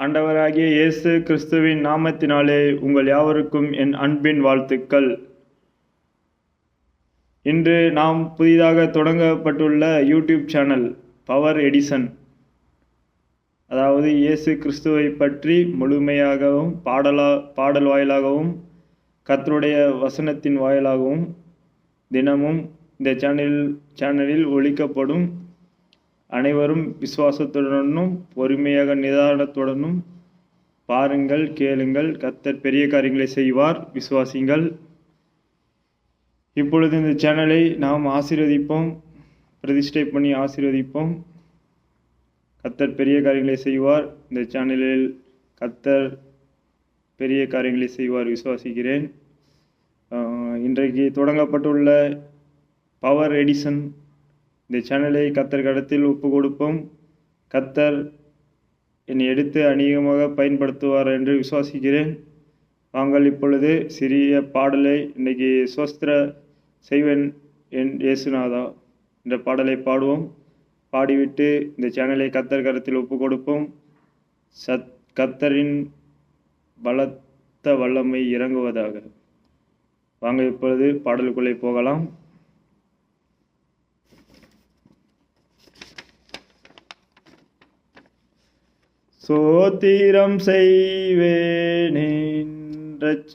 ஆண்டவராகிய இயேசு கிறிஸ்துவின் நாமத்தினாலே உங்கள் யாவருக்கும் என் அன்பின் வாழ்த்துக்கள். இன்று நாம் புதிதாக தொடங்கப்பட்டுள்ள யூடியூப் சேனல் பவர் எடிசன் அதாவது இயேசு கிறிஸ்துவை பற்றி முழுமையாகவும் பாடலா பாடல் வாயிலாகவும் கத்தருடைய வசனத்தின் வாயிலாகவும் தினமும் இந்த சேனலில் சேனலில் ஒழிக்கப்படும் அனைவரும் விசுவாசத்துடனும் பொறுமையாக நிதானத்துடனும் பாருங்கள் கேளுங்கள். கத்தர் பெரிய காரியங்களை செய்வார். விசுவாசிங்கள். இப்பொழுது இந்த சேனலை நாம் ஆசீர்வதிப்போம். பிரதிஷ்டை பண்ணி ஆசீர்வதிப்போம். கத்தர் பெரிய காரியங்களை செய்வார். இந்த சேனலில் கத்தர் பெரிய காரியங்களை செய்வார். விசுவாசிக்கிறேன். இன்றைக்கு தொடங்கப்பட்டுள்ள பவர் எடிசன் இந்த சேனலை கத்தர் கடத்தில் ஒப்பு கொடுப்போம் கத்தர் என்னை எடுத்து அநேகமாக பயன்படுத்துவார் என்று விசுவாசிக்கிறேன். நாங்கள் இப்பொழுது சிறிய பாடலை இன்னைக்கு சோஸ்திர செய்வன் என் இயேசுநாதா என்ற பாடலை பாடுவோம். பாடிவிட்டு இந்த சேனலை கத்தர் கரத்தில் ஒப்பு கொடுப்போம் சத் கத்தரின் பலத்த வல்லமை இறங்குவதாக. வாங்க இப்பொழுது பாடலுக்குள்ளே போகலாம். சோத்திரம் செய்வேனின் ரட்ச